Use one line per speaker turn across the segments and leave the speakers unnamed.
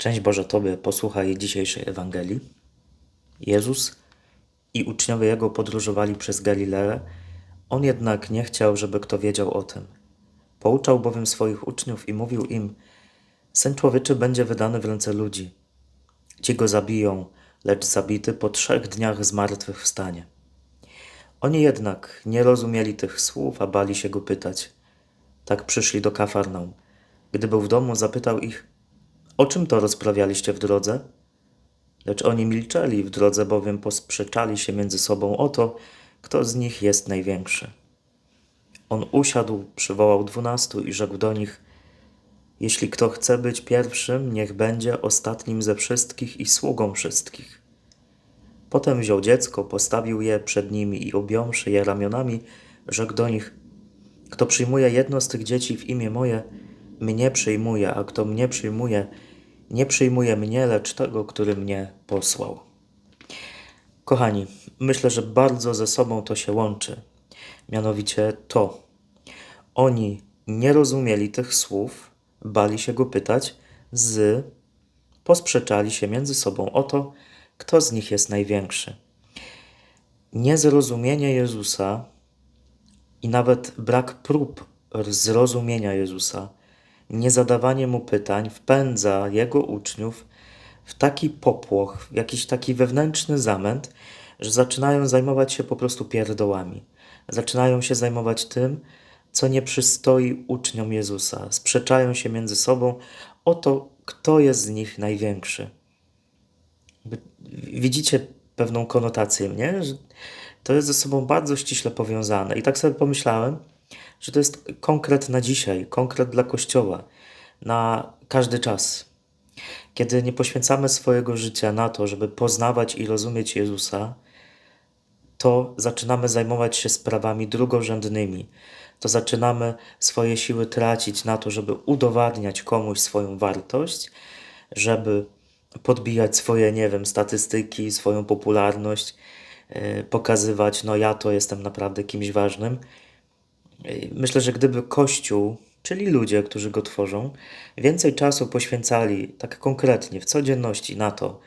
Szczęść Boże Tobie, posłuchaj dzisiejszej Ewangelii. Jezus i uczniowie Jego podróżowali przez Galileę, On jednak nie chciał, żeby kto wiedział o tym. Pouczał bowiem swoich uczniów i mówił im, Syn Człowieczy będzie wydany w ręce ludzi. Ci go zabiją, lecz zabity po trzech dniach zmartwychwstanie. Oni jednak nie rozumieli tych słów, a bali się go pytać. Tak przyszli do Kafarnaum. Gdy był w domu, zapytał ich, o czym to rozprawialiście w drodze? Lecz oni milczeli w drodze, bowiem posprzeczali się między sobą o to, kto z nich jest największy. On usiadł, przywołał dwunastu i rzekł do nich: Jeśli kto chce być pierwszym, niech będzie ostatnim ze wszystkich i sługą wszystkich. Potem wziął dziecko, postawił je przed nimi i objąwszy je ramionami, rzekł do nich: Kto przyjmuje jedno z tych dzieci w imię moje, mnie przyjmuje, a kto mnie przyjmuje, nie przyjmuje mnie, lecz tego, który mnie posłał. Kochani, myślę, że bardzo ze sobą to się łączy. Mianowicie to. Oni nie rozumieli tych słów, bali się go pytać, z posprzeczali się między sobą o to, kto z nich jest największy. Niezrozumienie Jezusa i nawet brak prób zrozumienia Jezusa niezadawanie mu pytań wpędza jego uczniów w taki popłoch, w jakiś taki wewnętrzny zamęt, że zaczynają zajmować się po prostu pierdołami. Zaczynają się zajmować tym, co nie przystoi uczniom Jezusa. Sprzeczają się między sobą o to, kto jest z nich największy. Widzicie pewną konotację, nie? Że to jest ze sobą bardzo ściśle powiązane. I tak sobie pomyślałem, że to jest konkret na dzisiaj, konkret dla Kościoła, na każdy czas. Kiedy nie poświęcamy swojego życia na to, żeby poznawać i rozumieć Jezusa, to zaczynamy zajmować się sprawami drugorzędnymi. To zaczynamy swoje siły tracić na to, żeby udowadniać komuś swoją wartość, żeby podbijać swoje, nie wiem, statystyki, swoją popularność, yy, pokazywać, no ja to jestem naprawdę kimś ważnym. Myślę, że gdyby Kościół, czyli ludzie, którzy go tworzą, więcej czasu poświęcali tak konkretnie w codzienności na to,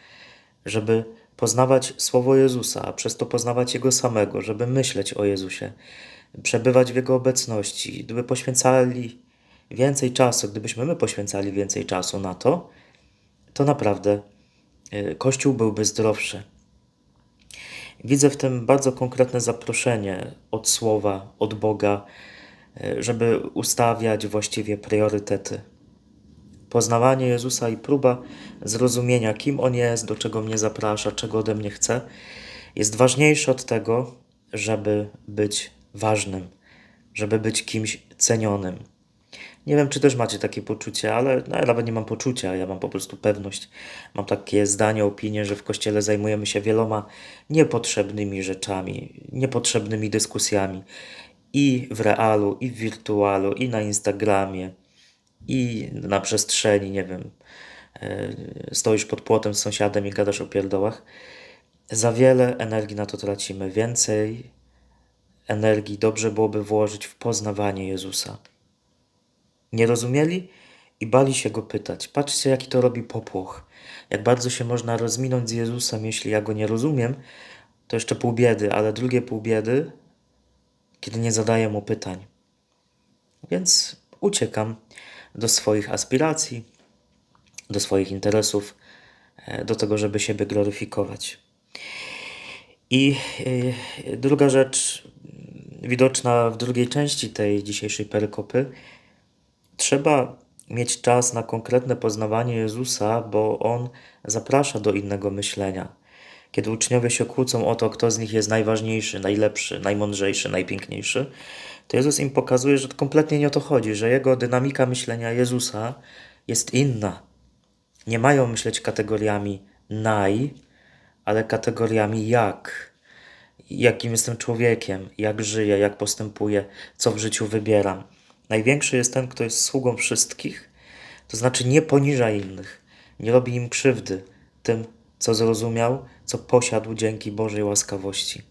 żeby poznawać Słowo Jezusa, a przez to poznawać Jego samego, żeby myśleć o Jezusie, przebywać w Jego obecności, gdyby poświęcali więcej czasu, gdybyśmy my poświęcali więcej czasu na to, to naprawdę y, Kościół byłby zdrowszy. Widzę w tym bardzo konkretne zaproszenie od Słowa, od Boga, e, żeby ustawiać właściwie priorytety. Poznawanie Jezusa i próba zrozumienia, kim On jest, do czego mnie zaprasza, czego ode mnie chce, jest ważniejsze od tego, żeby być ważnym, żeby być kimś cenionym. Nie wiem, czy też macie takie poczucie, ale no, ja nawet nie mam poczucia, ja mam po prostu pewność. Mam takie zdanie, opinię, że w kościele zajmujemy się wieloma niepotrzebnymi rzeczami, niepotrzebnymi dyskusjami i w realu, i w wirtualu, i na Instagramie, i na przestrzeni, nie wiem, e, stoisz pod płotem z sąsiadem i gadasz o pierdołach. Za wiele energii na to tracimy. Więcej energii dobrze byłoby włożyć w poznawanie Jezusa nie rozumieli i bali się go pytać. Patrzcie, jaki to robi popłoch. Jak bardzo się można rozminąć z Jezusem, jeśli ja go nie rozumiem, to jeszcze pół biedy, ale drugie pół biedy, kiedy nie zadaję mu pytań. Więc uciekam do swoich aspiracji, do swoich interesów, e, do tego, żeby siebie gloryfikować. I e, druga rzecz, widoczna w drugiej części tej dzisiejszej perykopy, Trzeba mieć czas na konkretne poznawanie Jezusa, bo On zaprasza do innego myślenia. Kiedy uczniowie się kłócą o to, kto z nich jest najważniejszy, najlepszy, najmądrzejszy, najpiękniejszy, to Jezus im pokazuje, że kompletnie nie o to chodzi, że jego dynamika myślenia Jezusa jest inna. Nie mają myśleć kategoriami naj, ale kategoriami jak. Jakim jestem człowiekiem, jak żyję, jak postępuję, co w życiu wybieram. Największy jest ten, kto jest sługą wszystkich, to znaczy nie poniża innych, nie robi im krzywdy tym, co zrozumiał, co posiadł dzięki Bożej łaskawości.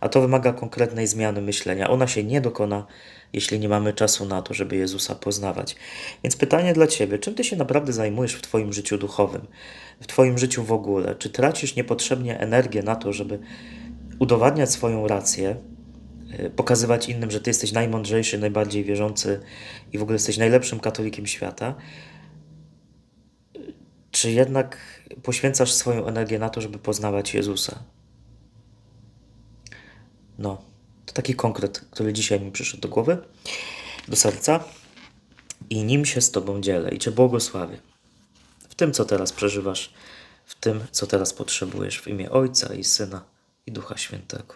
A to wymaga konkretnej zmiany myślenia. Ona się nie dokona jeśli nie mamy czasu na to, żeby Jezusa poznawać. Więc pytanie dla Ciebie, czym Ty się naprawdę zajmujesz w Twoim życiu duchowym, w Twoim życiu w ogóle? Czy tracisz niepotrzebnie energię na to, żeby udowadniać swoją rację, pokazywać innym, że Ty jesteś najmądrzejszy, najbardziej wierzący i w ogóle jesteś najlepszym katolikiem świata? Czy jednak poświęcasz swoją energię na to, żeby poznawać Jezusa? No, to taki konkret, który dzisiaj mi przyszedł do głowy, do serca i nim się z Tobą dzielę i Cię błogosławię. W tym, co teraz przeżywasz, w tym, co teraz potrzebujesz, w imię Ojca i Syna i Ducha Świętego.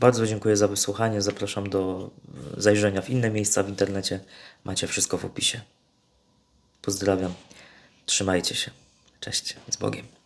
Bardzo dziękuję za wysłuchanie. Zapraszam do zajrzenia w inne miejsca w internecie. Macie wszystko w opisie. Pozdrawiam. Trzymajcie się. Cześć. Z Bogiem.